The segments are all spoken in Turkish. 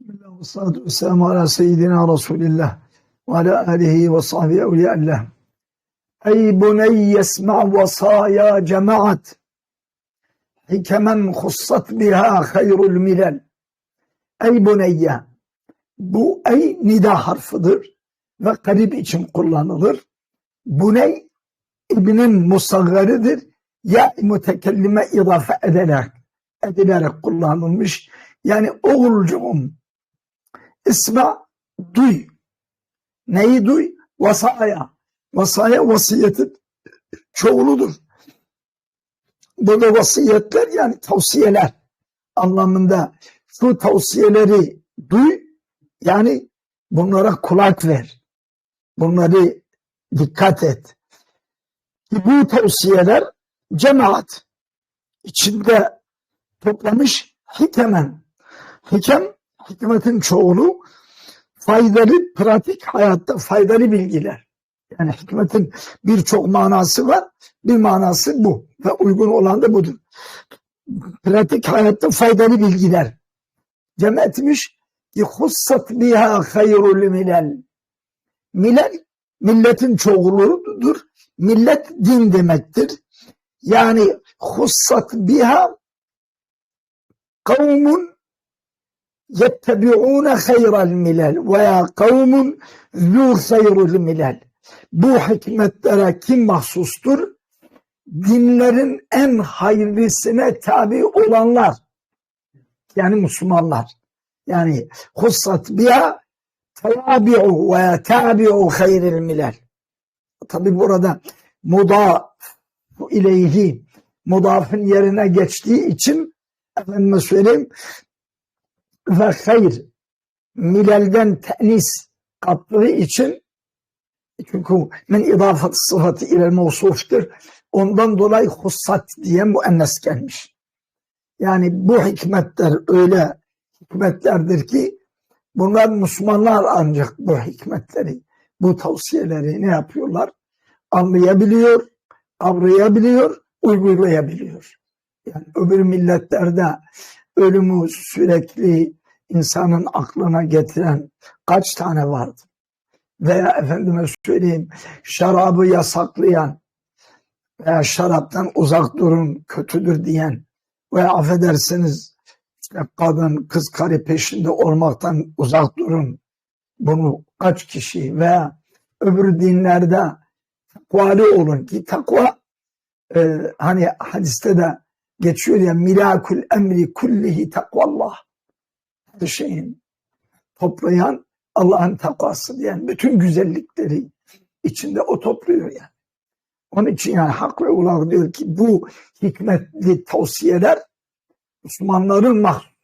Bismillah ve salatu ve selamu ala seyyidina Resulillah ve ala alihi ve sahbihi evliyallah. Ey buney yesma' vasaya cemaat hikemen hussat biha hayrul milal. Ey buneyye bu ey nida harfidir ve garip için kullanılır. Buney ibnin musaggaridir. Ya mütekellime idafe edilerek, edilerek kullanılmış. Yani oğulcuğum İsma duy. Neyi duy? Vasaya. Vasaya vasiyetin çoğuludur. Burada vasiyetler yani tavsiyeler anlamında şu tavsiyeleri duy yani bunlara kulak ver. Bunları dikkat et. Bu tavsiyeler cemaat içinde toplamış hikemen. Hikem hikmetin çoğulu faydalı pratik hayatta faydalı bilgiler. Yani hikmetin birçok manası var. Bir manası bu ve uygun olan da budur. Pratik hayatta faydalı bilgiler. Cem etmiş ki hussat biha hayrul milal. Milal milletin çoğuludur. Millet din demektir. Yani hussat biha kavmun yettebi'ûne hayral milal veya kavmun zû hayrul milal. Bu hikmetlere kim mahsustur? Dinlerin en hayırlısına tabi olanlar. Yani Müslümanlar. Yani hussat biha tabi'u ve tabi'u hayril milal. Tabi burada mudaf ileyhi mudafın yerine geçtiği için efendime söyleyeyim ve hayır milalden tenis kaptığı için çünkü men idafat sıfatı ile mevsuftur. Ondan dolayı hussat diye müennes gelmiş. Yani bu hikmetler öyle hikmetlerdir ki bunlar Müslümanlar ancak bu hikmetleri, bu tavsiyeleri ne yapıyorlar? Anlayabiliyor, kavrayabiliyor, uygulayabiliyor. Yani öbür milletlerde ölümü sürekli insanın aklına getiren kaç tane vardı? Veya efendime söyleyeyim şarabı yasaklayan veya şaraptan uzak durun kötüdür diyen veya affedersiniz kadın kız karı peşinde olmaktan uzak durun bunu kaç kişi veya öbür dinlerde takvalı olun ki takva e, hani hadiste de geçiyor ya milakul emri kullihi takvallah her şeyin toplayan Allah'ın takvası diyen bütün güzellikleri içinde o topluyor yani. Onun için yani hak ve ulak diyor ki bu hikmetli tavsiyeler Müslümanların mahsus.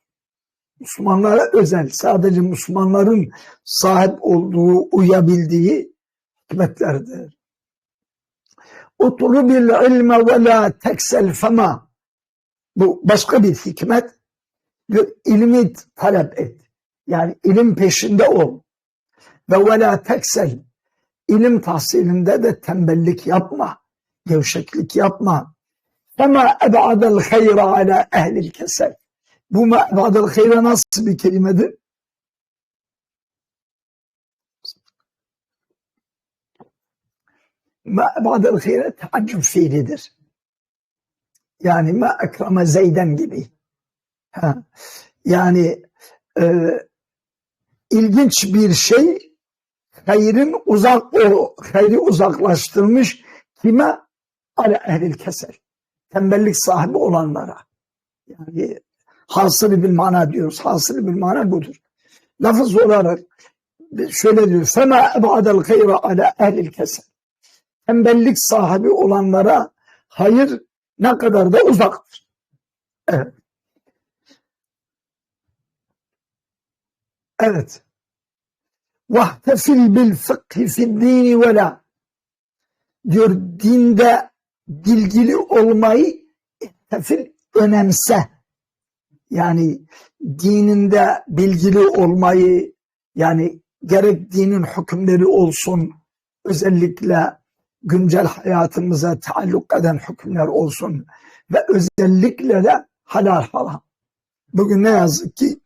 Müslümanlara özel sadece Müslümanların sahip olduğu, uyabildiği hikmetlerdir. Utlubil ilme ve la teksel fema. Bu başka bir hikmet. İlmi talep et. Yani ilim peşinde ol. Ve ve la teksel. İlim tahsilinde de tembellik yapma. Gevşeklik yapma. Fema ebadel hayra ala ehlil kesel. Bu ma ebadel hayra nasıl bir kelimedir? Ma ebadel hayra teaccüb fiilidir. Yani ma ekrame zeyden gibi. Ha. Yani e, ilginç bir şey hayrın uzak o hayri uzaklaştırmış kime? Ala ehlil kesel. Tembellik sahibi olanlara. Yani hasılı bir mana diyoruz. Hasılı bir mana budur. Lafız olarak şöyle diyor. Fema ebadel hayra ala ehlil kesel. Tembellik sahibi olanlara hayır ne kadar da uzaktır. Evet. Evet. Vahtefil bil fıkhi fid dini ve la. Diyor dinde bilgili olmayı tefil önemse. Yani dininde bilgili olmayı yani gerek dinin hükümleri olsun özellikle güncel hayatımıza taalluk eden hükümler olsun ve özellikle de halal haram. Bugün ne yazık ki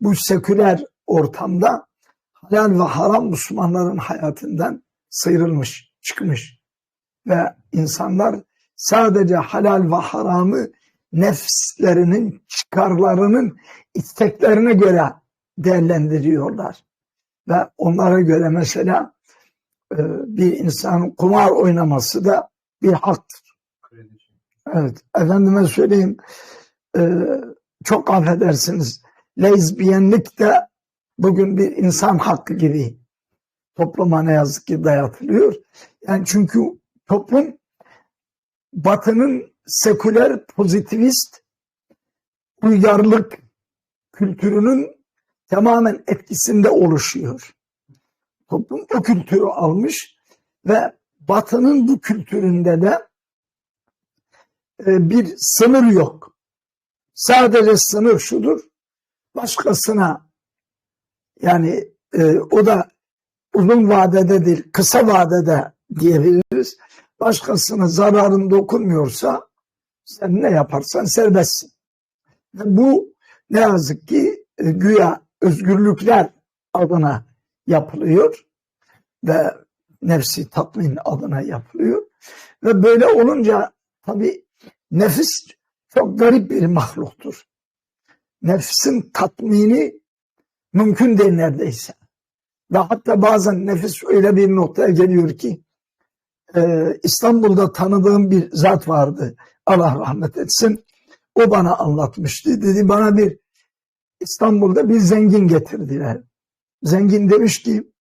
bu seküler ortamda halal ve haram Müslümanların hayatından sıyrılmış, çıkmış. Ve insanlar sadece halal ve haramı nefslerinin, çıkarlarının isteklerine göre değerlendiriyorlar. Ve onlara göre mesela bir insanın kumar oynaması da bir haktır. Evet, efendime söyleyeyim, e, çok affedersiniz, lezbiyenlik de bugün bir insan hakkı gibi topluma ne yazık ki dayatılıyor. Yani çünkü toplum batının seküler pozitivist uygarlık kültürünün tamamen etkisinde oluşuyor. Toplum o kültürü almış ve batının bu kültüründe de e, bir sınır yok. Sadece sınır şudur. Başkasına yani e, o da uzun vadede değil kısa vadede diyebiliriz. Başkasına zararın dokunmuyorsa sen ne yaparsan serbestsin. Bu ne yazık ki e, güya özgürlükler adına yapılıyor ve nefsi tatmin adına yapılıyor. Ve böyle olunca tabi nefis çok garip bir mahluktur. Nefsin tatmini mümkün değil neredeyse. Ve hatta bazen nefis öyle bir noktaya geliyor ki e, İstanbul'da tanıdığım bir zat vardı. Allah rahmet etsin. O bana anlatmıştı. Dedi bana bir İstanbul'da bir zengin getirdiler. Zengin demiş ki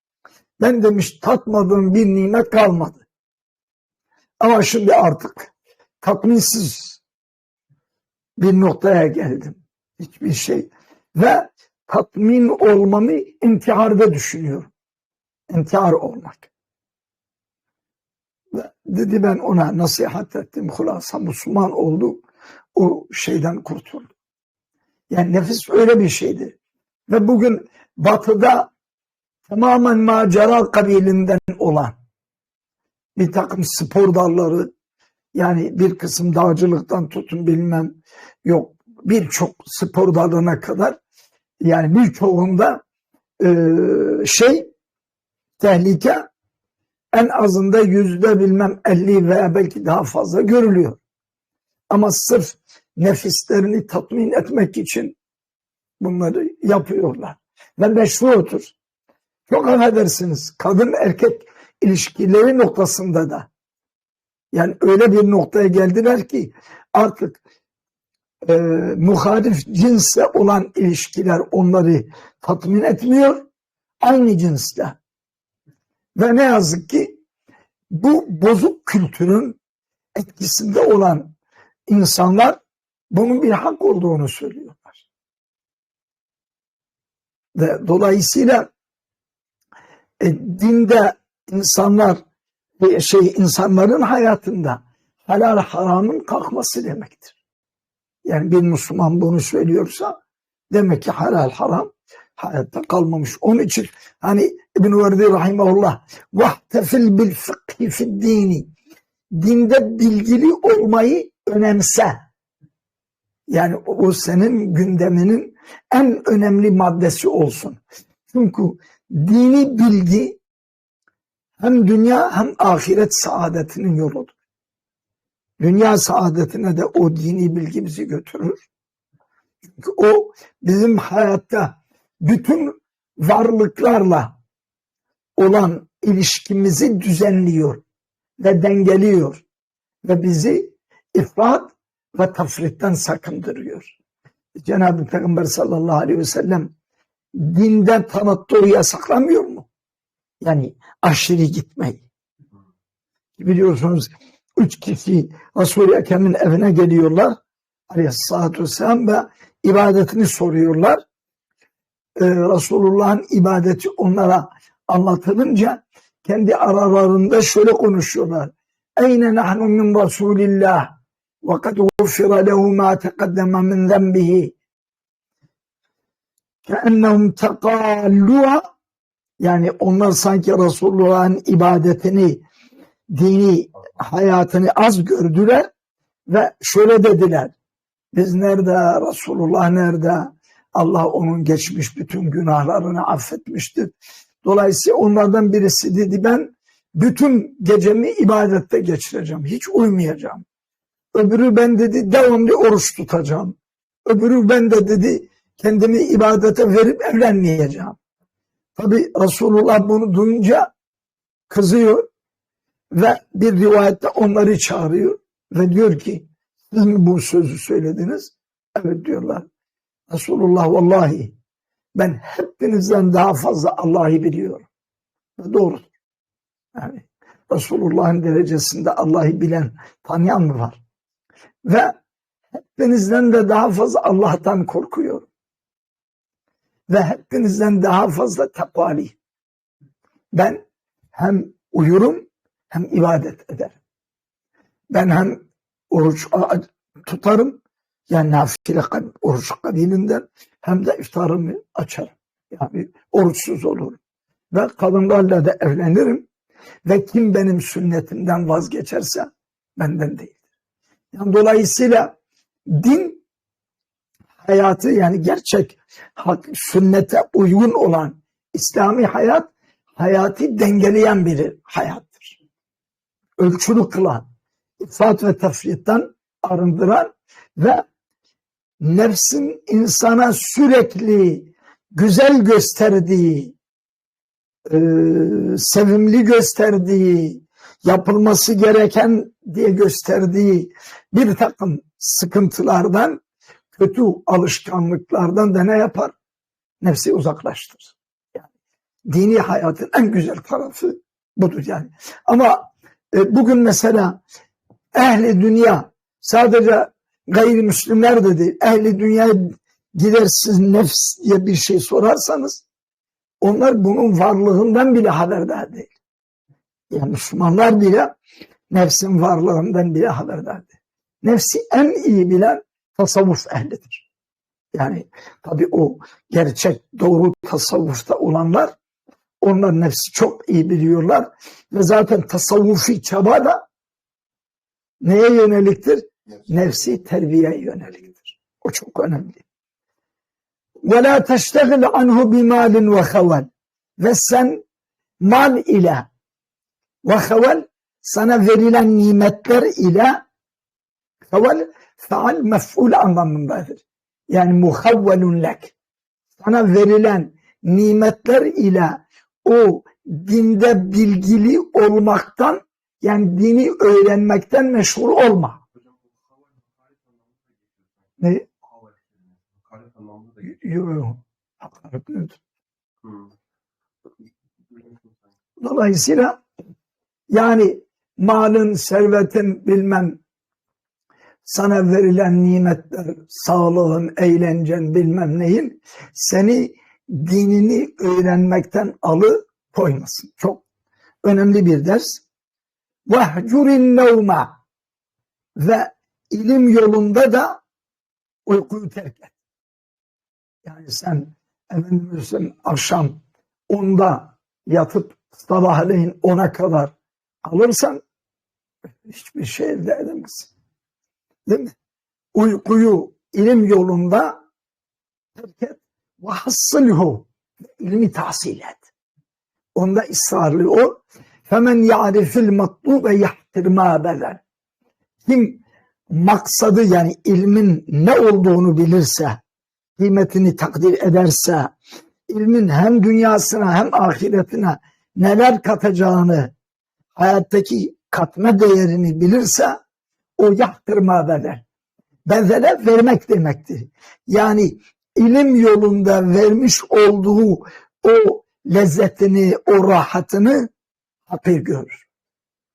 ben demiş tatmadığım bir nimet kalmadı. Ama şimdi artık tatminsiz bir noktaya geldim. Hiçbir şey. Ve tatmin olmamı intiharda düşünüyorum. İntihar olmak. Ve dedi ben ona nasihat ettim. Hulasa Müslüman oldu. O şeyden kurtuldu. Yani nefis öyle bir şeydi. Ve bugün batıda tamamen macera kabilinden olan bir takım spor dalları yani bir kısım dağcılıktan tutun bilmem yok birçok spor dalına kadar yani birçoğunda e, şey tehlike en azında yüzde bilmem elli veya belki daha fazla görülüyor. Ama sırf nefislerini tatmin etmek için bunları yapıyorlar. Ve meşrudur. Çok affedersiniz kadın erkek ilişkileri noktasında da yani öyle bir noktaya geldiler ki artık e, muhalif cinsle olan ilişkiler onları tatmin etmiyor. Aynı cinsle. Ve ne yazık ki bu bozuk kültürün etkisinde olan insanlar bunun bir hak olduğunu söylüyorlar. Dolayısıyla e, dinde insanlar şey insanların hayatında halal haramın kalkması demektir. Yani bir Müslüman bunu söylüyorsa demek ki halal haram hayatta kalmamış. Onun için hani İbn-i Verdi Rahimahullah vahtefil bil fıkhi fid dini dinde bilgili olmayı önemse. Yani o senin gündeminin en önemli maddesi olsun. Çünkü dini bilgi hem dünya hem ahiret saadetinin yoludur. Dünya saadetine de o dini bilgi bizi götürür. Çünkü o bizim hayatta bütün varlıklarla olan ilişkimizi düzenliyor ve dengeliyor ve bizi ifrat ve tafritten sakındırıyor. Cenab-ı Peygamber sallallahu aleyhi ve sellem dinde tanıttığı yasaklamıyor mu? Yani aşırı gitmeyi. Biliyorsunuz üç kişi Resul-i Ekrem'in evine geliyorlar. Aleyhissalatü vesselam ve ibadetini soruyorlar. Ee, Resulullah'ın ibadeti onlara anlatılınca kendi aralarında şöyle konuşuyorlar. Eyne nahnu min Resulillah kad gufira lehu ma teqaddeme min zenbihi keennehum tekalluha yani onlar sanki Resulullah'ın ibadetini dini hayatını az gördüler ve şöyle dediler. Biz nerede? Resulullah nerede? Allah onun geçmiş bütün günahlarını affetmiştir. Dolayısıyla onlardan birisi dedi ben bütün gecemi ibadette geçireceğim. Hiç uyumayacağım. Öbürü ben dedi devamlı oruç tutacağım. Öbürü ben de dedi kendimi ibadete verip evlenmeyeceğim. Tabi Resulullah bunu duyunca kızıyor ve bir rivayette onları çağırıyor ve diyor ki siz mi bu sözü söylediniz? Evet diyorlar. Resulullah vallahi ben hepinizden daha fazla Allah'ı biliyorum. Ve doğrudur. Yani Resulullah'ın derecesinde Allah'ı bilen, tanıyan mı var? Ve hepinizden de daha fazla Allah'tan korkuyorum. Ve hepinizden daha fazla takvali. Ben hem uyurum hem ibadet ederim. Ben hem oruç tutarım yani nafile oruç kabilinden hem de iftarımı açarım. Yani oruçsuz olurum. Ve kadınlarla da evlenirim. Ve kim benim sünnetimden vazgeçerse benden değildir. Yani dolayısıyla din hayatı yani gerçek hak, sünnete uygun olan İslami hayat hayatı dengeleyen bir hayattır. Ölçülü kılan, ifrat ve tefritten arındıran ve nefsin insana sürekli güzel gösterdiği, e, sevimli gösterdiği, yapılması gereken diye gösterdiği bir takım sıkıntılardan, kötü alışkanlıklardan da ne yapar? Nefsi uzaklaştırır. Yani dini hayatın en güzel tarafı budur yani. Ama e, bugün mesela ehli dünya sadece gayrimüslimler dedi ehli dünyaya gidersiz nefs diye bir şey sorarsanız onlar bunun varlığından bile haberdar değil. Yani Müslümanlar bile nefsin varlığından bile haberdardı. Nefsi en iyi bilen tasavvuf ehlidir. Yani tabi o gerçek doğru tasavvufta olanlar onlar nefsi çok iyi biliyorlar ve zaten tasavvufi çaba da neye yöneliktir? Nefsi, nefsi terbiye yöneliktir. O çok önemli. Ve la teştegil anhu bi malin ve havan. Ve sen mal ile ve havel sana verilen nimetler ile havel faal mef'ul anlamındadır. Yani muhavvelun lek. Sana verilen nimetler ile o dinde bilgili olmaktan yani dini öğrenmekten meşhur olma. Ne? Yok nedir? Dolayısıyla yani malın, servetin bilmem sana verilen nimetler, sağlığın, eğlencen bilmem neyin seni dinini öğrenmekten alı koymasın. Çok önemli bir ders. Vehcurin nevma ve ilim yolunda da uykuyu terk et. Yani sen efendim akşam onda yatıp sabahleyin ona kadar alırsan hiçbir şey elde edemezsin. Değil mi? Uykuyu ilim yolunda terk et ve hassılhu ilmi tahsil et. Onda ısrarlı ol. Femen ya'rifil matlube yahtir ma bedel. Kim maksadı yani ilmin ne olduğunu bilirse, kıymetini takdir ederse, ilmin hem dünyasına hem ahiretine neler katacağını, hayattaki katma değerini bilirse o yahtırma bedel. Bedele vermek demektir. Yani ilim yolunda vermiş olduğu o lezzetini, o rahatını hakir görür.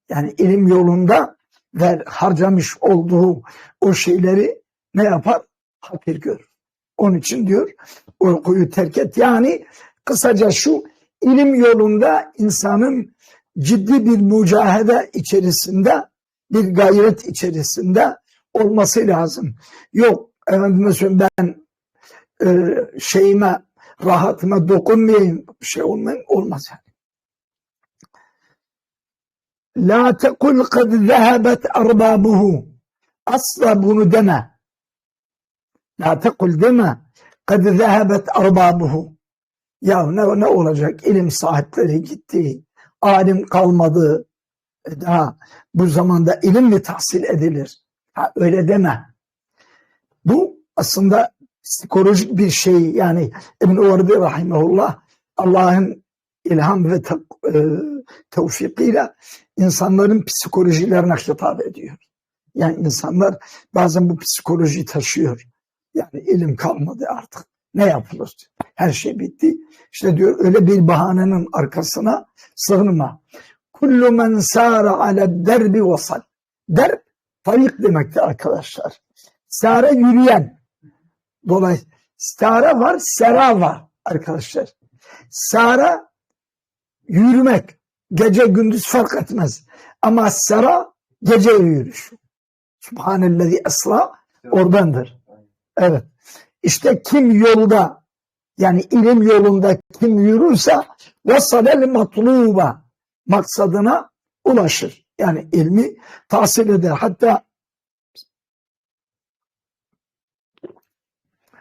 Yani ilim yolunda ver, harcamış olduğu o şeyleri ne yapar? Hakir görür. Onun için diyor uykuyu terk et. Yani kısaca şu ilim yolunda insanın ciddi bir mücahede içerisinde bir gayret içerisinde olması lazım. Yok efendim ben e, şeyime rahatıma dokunmayayım şey olmayayım olmaz yani. La tekul kad zehebet erbabuhu asla bunu deme. La tekul deme kad zehebet arbabuhu. Ya ne, ne olacak? İlim sahipleri gitti. Alim kalmadı. E daha bu zamanda ilim mi tahsil edilir? Ha, öyle deme. Bu aslında psikolojik bir şey. Yani İbn-i Uvardi Rahimahullah Allah'ın ilham ve e, tevfikiyle insanların psikolojilerine hitap ediyor. Yani insanlar bazen bu psikolojiyi taşıyor. Yani ilim kalmadı artık. Ne yapılır? Her şey bitti. İşte diyor öyle bir bahanenin arkasına sığınma. Kullu men sâra ale derbi vasal. Derb, tarik demekti arkadaşlar. Sâra yürüyen. Dolayısıyla sâra var, sera var arkadaşlar. Sara yürümek. Gece gündüz fark etmez. Ama sera gece yürüyüş. Subhanellezi esra oradandır. Evet. İşte kim yolda yani ilim yolunda kim yürürse vasalel matluba maksadına ulaşır. Yani ilmi tahsil eder. Hatta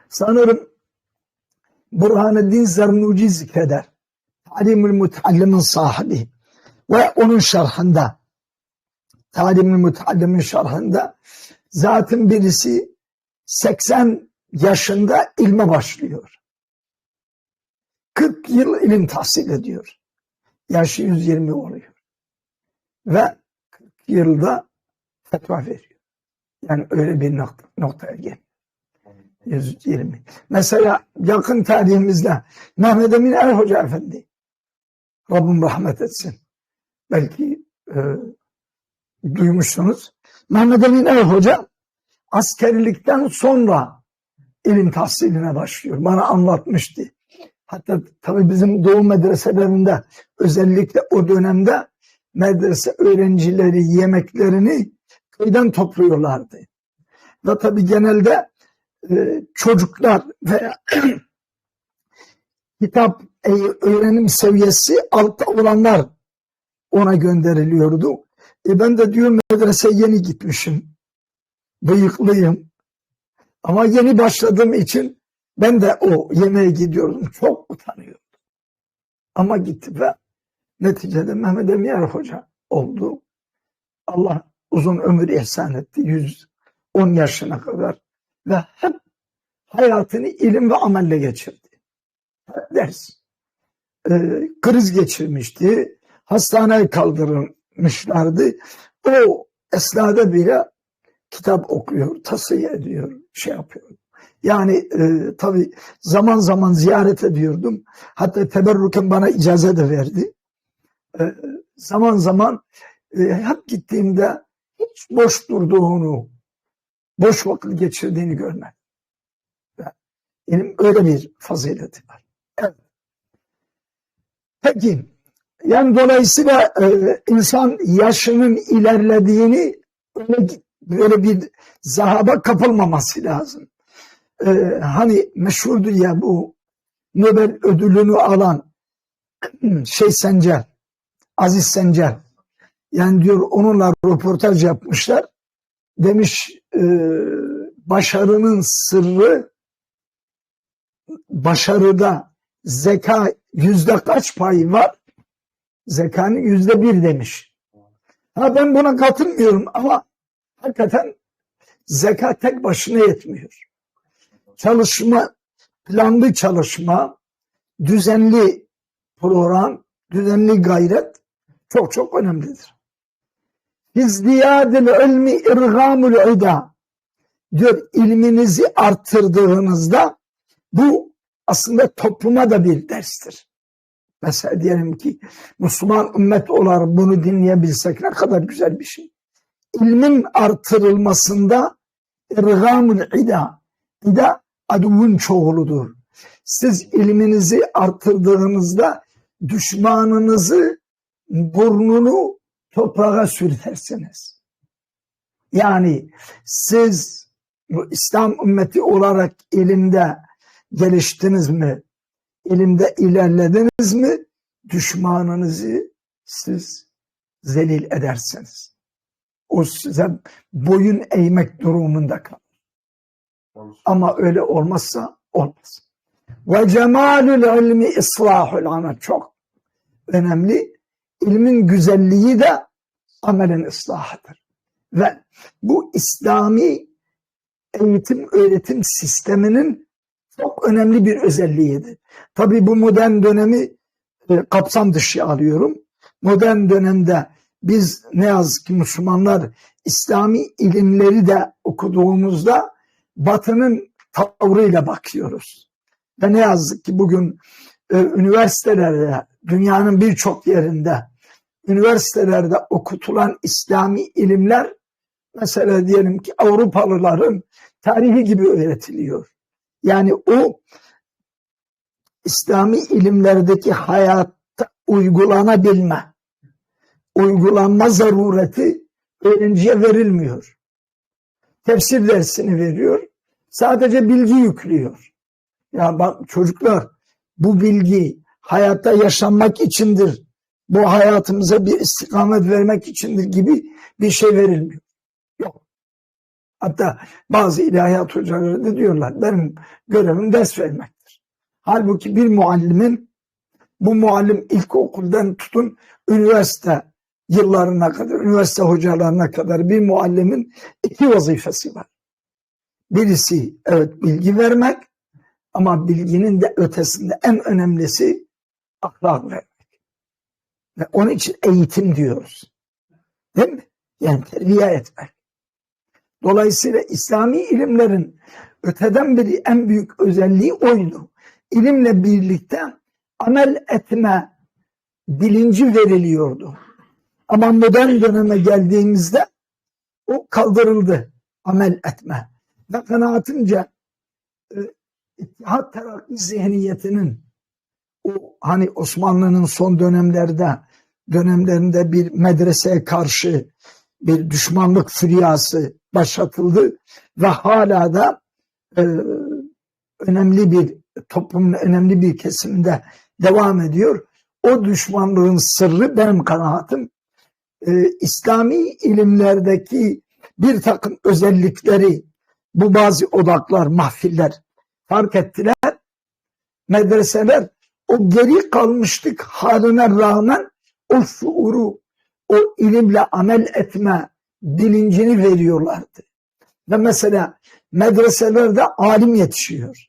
sanırım Burhaneddin Zernuci zikreder. Talimül Mutallim'in sahibi ve onun şerhinde Talimül Mutallim'in şerhinde zaten birisi 80 yaşında ilme başlıyor. 40 yıl ilim tahsil ediyor. Yaşı 120 oluyor. Ve 40 yılda fetva veriyor. Yani öyle bir nokta, noktaya geliyor. 120. Mesela yakın tarihimizde Mehmet Emin Er Hoca Efendi Rabbim rahmet etsin. Belki e, duymuşsunuz. Mehmet Emin Er Hoca askerlikten sonra ilim tahsiline başlıyor. Bana anlatmıştı. Hatta tabii bizim doğu medreselerinde özellikle o dönemde medrese öğrencileri yemeklerini köyden topluyorlardı. Ve tabii genelde e, çocuklar veya kitap e, öğrenim seviyesi altta olanlar ona gönderiliyordu. E ben de diyor medrese yeni gitmişim. Bıyıklıyım. Ama yeni başladığım için ben de o yemeğe gidiyordum. Çok utanıyordum. Ama gitti ve neticede Mehmet Emir Hoca oldu. Allah uzun ömür ihsan etti. 110 yaşına kadar ve hep hayatını ilim ve amelle geçirdi. Ders. Ee, kriz geçirmişti. Hastaneye kaldırılmışlardı. O esnada bile kitap okuyor, tasfiye ediyor, şey yapıyor. Yani e, tabi zaman zaman ziyaret ediyordum. Hatta teberruken bana icazet de verdi. E, zaman zaman e, hep gittiğimde hiç boş durduğunu, boş vakit geçirdiğini görmek. Yani öyle bir fazileti var. Evet. Peki, yani dolayısıyla e, insan yaşının ilerlediğini öyle, böyle bir zahaba kapılmaması lazım. E, hani meşhurdur ya bu Nobel ödülünü alan şey Sencer, Aziz Sencer. Yani diyor onunla röportaj yapmışlar. Demiş e, başarının sırrı başarıda zeka yüzde kaç pay var? Zekanın yüzde bir demiş. Ha ben buna katılmıyorum ama hakikaten zeka tek başına yetmiyor. Çalışma, planlı çalışma, düzenli program, düzenli gayret çok çok önemlidir. İzdiyadil ilmi irgamul ida diyor ilminizi arttırdığınızda bu aslında topluma da bir derstir. Mesela diyelim ki Müslüman ümmet olarak bunu dinleyebilsek ne kadar güzel bir şey. İlmin artırılmasında irgamul ida. İda aduvun çoğuludur. Siz ilminizi artırdığınızda düşmanınızı burnunu toprağa sürtersiniz. Yani siz İslam ümmeti olarak ilimde geliştiniz mi? İlimde ilerlediniz mi? Düşmanınızı siz zelil edersiniz. O size boyun eğmek durumunda kalır. Ama öyle olmazsa olmaz. Ve cemalül ilmi islahul amel çok önemli. İlmin güzelliği de amelin ıslahıdır. Ve bu İslami eğitim öğretim sisteminin çok önemli bir özelliğidir. Tabii bu modern dönemi e, kapsam dışı alıyorum. Modern dönemde biz ne yazık ki Müslümanlar İslami ilimleri de okuduğumuzda Batı'nın tavrıyla bakıyoruz. Ve ne yazık ki bugün e, üniversitelerde, dünyanın birçok yerinde üniversitelerde okutulan İslami ilimler mesela diyelim ki Avrupalıların tarihi gibi öğretiliyor. Yani o İslami ilimlerdeki hayatta uygulanabilme, uygulanma zarureti öğrenciye verilmiyor. Tefsir dersini veriyor. Sadece bilgi yüklüyor. Ya bak çocuklar bu bilgi hayatta yaşanmak içindir. Bu hayatımıza bir istikamet vermek içindir gibi bir şey verilmiyor. Yok. Hatta bazı ilahiyat hocaları da diyorlar benim görevim ders vermektir. Halbuki bir muallimin bu muallim ilkokuldan tutun üniversite yıllarına kadar, üniversite hocalarına kadar bir muallimin iki vazifesi var. Birisi evet bilgi vermek ama bilginin de ötesinde en önemlisi ahlak vermek. Ve onun için eğitim diyoruz. Değil mi? Yani terbiye etmek. Dolayısıyla İslami ilimlerin öteden beri en büyük özelliği oydu. İlimle birlikte amel etme bilinci veriliyordu. Ama modern döneme geldiğimizde o kaldırıldı amel etme. Ve kanaatimce e, İttihat Terakki zihniyetinin o hani Osmanlı'nın son dönemlerde dönemlerinde bir medreseye karşı bir düşmanlık füryası başlatıldı ve hala da e, önemli bir toplumun önemli bir kesiminde devam ediyor. O düşmanlığın sırrı benim kanaatim e, İslami ilimlerdeki bir takım özellikleri bu bazı odaklar, mahfiller fark ettiler. Medreseler o geri kalmışlık haline rağmen o şuuru, o ilimle amel etme bilincini veriyorlardı. Ve mesela medreselerde alim yetişiyor.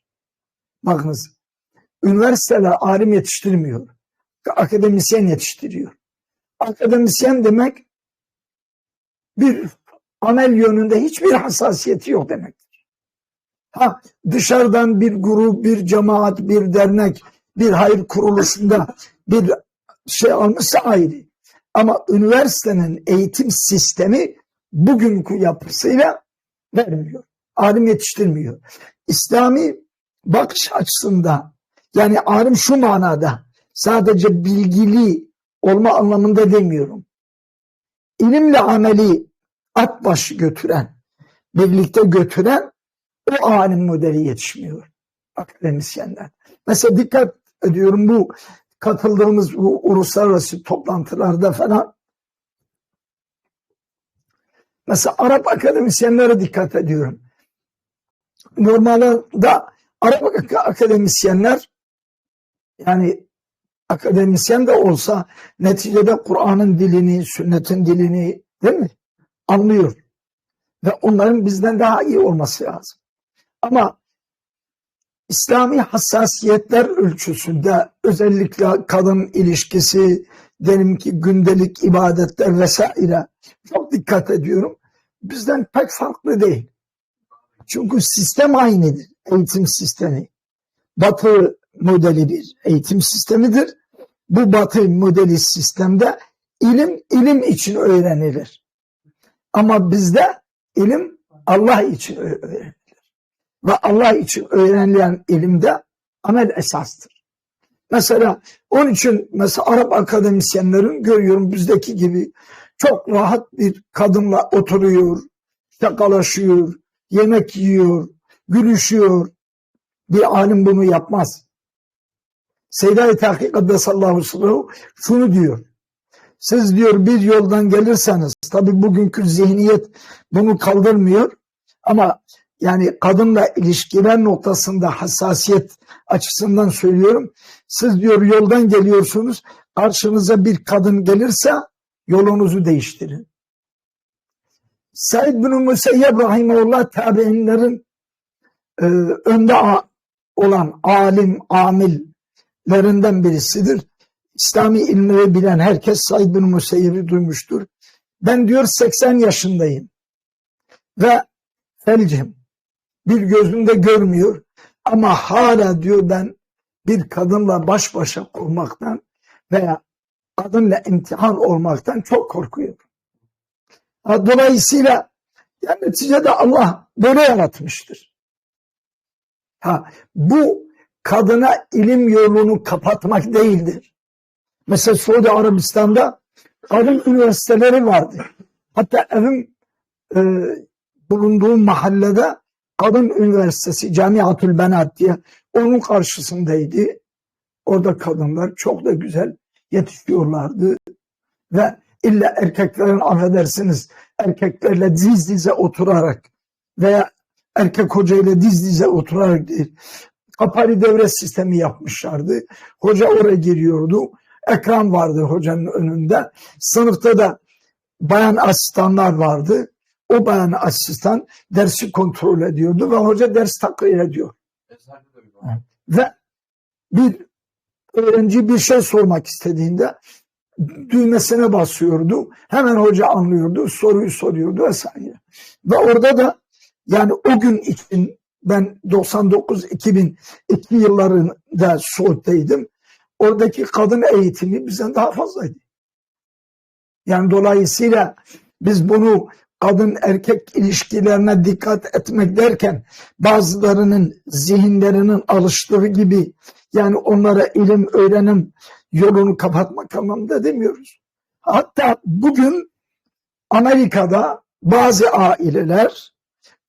Bakınız, üniversiteler alim yetiştirmiyor. Akademisyen yetiştiriyor. Akademisyen demek bir amel yönünde hiçbir hassasiyeti yok demektir. Ha dışarıdan bir grup, bir cemaat, bir dernek, bir hayır kuruluşunda bir şey almışsa ayrı. Ama üniversitenin eğitim sistemi bugünkü yapısıyla vermiyor. Alim yetiştirmiyor. İslami bakış açısında yani alim şu manada sadece bilgili olma anlamında demiyorum. İlimle ameli at başı götüren, birlikte götüren o alim modeli yetişmiyor akademisyenler. Mesela dikkat ediyorum bu katıldığımız bu uluslararası toplantılarda falan mesela Arap akademisyenlere dikkat ediyorum. Normalde Arap akademisyenler yani akademisyen de olsa neticede Kur'an'ın dilini, sünnetin dilini değil mi? Anlıyor. Ve onların bizden daha iyi olması lazım. Ama İslami hassasiyetler ölçüsünde özellikle kadın ilişkisi, dedim ki gündelik ibadetler vesaire çok dikkat ediyorum. Bizden pek farklı değil. Çünkü sistem aynıdır. Eğitim sistemi. Batı modeli bir eğitim sistemidir. Bu batı modeli sistemde ilim ilim için öğrenilir. Ama bizde ilim Allah için öğrenilir. Ve Allah için öğrenilen ilimde amel esastır. Mesela onun için mesela Arap akademisyenlerin görüyorum bizdeki gibi çok rahat bir kadınla oturuyor, şakalaşıyor, yemek yiyor, gülüşüyor. Bir alim bunu yapmaz. Seyyid-i Tahkik Addesallahu sallahu şunu diyor. Siz diyor bir yoldan gelirseniz, tabi bugünkü zihniyet bunu kaldırmıyor ama Yani kadınla ilişkiler noktasında hassasiyet açısından söylüyorum. Siz diyor yoldan geliyorsunuz. Karşınıza bir kadın gelirse yolunuzu değiştirin. Said bin Museyyeb Rahimullah tabiinlerin e, önde olan alim, amillerinden birisidir. İslami ilmi bilen herkes Said bin Museyyeb'i duymuştur. Ben diyor 80 yaşındayım ve felcim bir gözümde görmüyor ama hala diyor ben bir kadınla baş başa olmaktan veya kadınla imtihan olmaktan çok korkuyorum. Dolayısıyla yani neticede Allah böyle yaratmıştır. Ha, bu kadına ilim yolunu kapatmak değildir. Mesela Suudi Arabistan'da kadın üniversiteleri vardı. Hatta evim e, bulunduğum mahallede kadın üniversitesi Camiatül Benat diye onun karşısındaydı. Orada kadınlar çok da güzel yetişiyorlardı ve illa erkeklerin affedersiniz erkeklerle diz dize oturarak veya erkek hocayla diz dize oturarak değil. Kapari devre sistemi yapmışlardı. Hoca oraya giriyordu. Ekran vardı hocanın önünde. Sınıfta da bayan asistanlar vardı. O bayan asistan dersi kontrol ediyordu ve hoca ders takrir ediyor. Ve bir öğrenci bir şey sormak istediğinde düğmesine basıyordu. Hemen hoca anlıyordu, soruyu soruyordu vesaire. Ve orada da yani o gün için ben 99-2002 yıllarında Suud'daydım. Oradaki kadın eğitimi bizden daha fazlaydı. Yani dolayısıyla biz bunu kadın erkek ilişkilerine dikkat etmek derken bazılarının zihinlerinin alıştığı gibi yani onlara ilim öğrenim yolunu kapatmak anlamında demiyoruz. Hatta bugün Amerika'da bazı aileler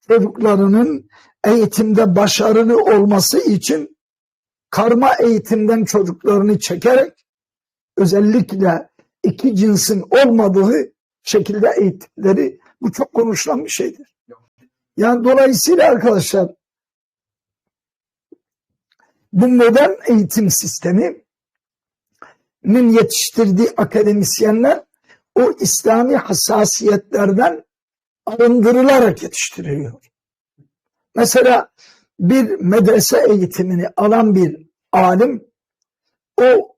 çocuklarının eğitimde başarılı olması için karma eğitimden çocuklarını çekerek özellikle iki cinsin olmadığı şekilde eğitimleri bu çok konuşulan bir şeydir. Yani dolayısıyla arkadaşlar bu modern eğitim sisteminin yetiştirdiği akademisyenler o İslami hassasiyetlerden arındırılarak yetiştiriliyor. Mesela bir medrese eğitimini alan bir alim o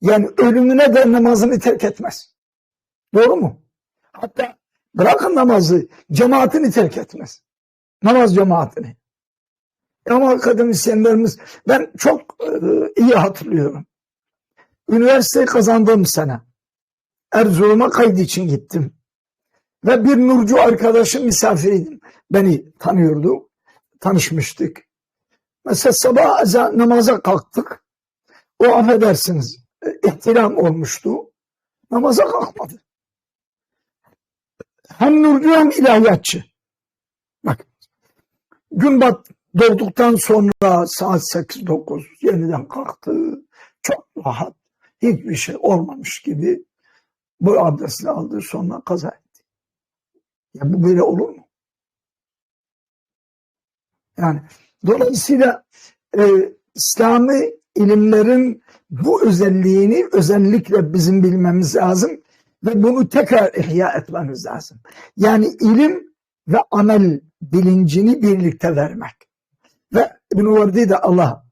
yani ölümüne de namazını terk etmez. Doğru mu? Hatta bırakın namazı cemaatini terk etmez. Namaz cemaatini. Ama akademisyenlerimiz ben çok e, iyi hatırlıyorum. Üniversiteyi kazandığım sene Erzurum'a kaydı için gittim. Ve bir Nurcu arkadaşım misafiriydim. Beni tanıyordu. Tanışmıştık. Mesela sabah ezan, namaza kalktık. O affedersiniz e, ihtiram olmuştu. Namaza kalkmadı. Hem Nurcu hem ilahiyatçı. Bak gün bat doğduktan sonra saat 8-9 yeniden kalktı. Çok rahat. Hiçbir şey olmamış gibi bu abdestini aldı sonra kaza etti. Ya bu böyle olur mu? Yani dolayısıyla e, İslami ilimlerin bu özelliğini özellikle bizim bilmemiz lazım ve bunu tekrar ihya etmemiz lazım. Yani ilim ve amel bilincini birlikte vermek. Ve İbn-i de Allah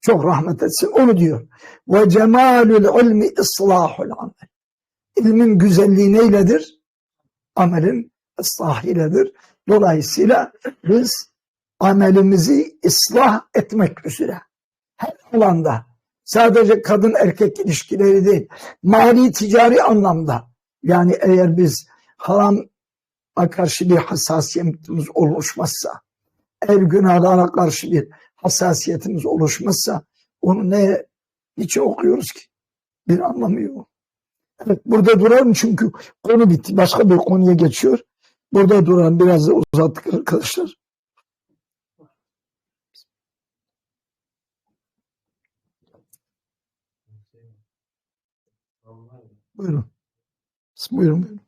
çok rahmet etsin onu diyor. Ve cemalul ilmi islahul amel. İlmin güzelliği neyledir? Amelin ıslahıyledir. Dolayısıyla biz amelimizi ıslah etmek üzere her alanda sadece kadın erkek ilişkileri değil mali ticari anlamda yani eğer biz haram karşı bir hassasiyetimiz oluşmazsa eğer günahlara karşı bir hassasiyetimiz oluşmazsa onu ne niçin okuyoruz ki? Bir anlamı yok. Evet, burada duralım çünkü konu bitti. Başka bir konuya geçiyor. Burada duralım. Biraz uzattık arkadaşlar. Bueno, se moeram mesmo.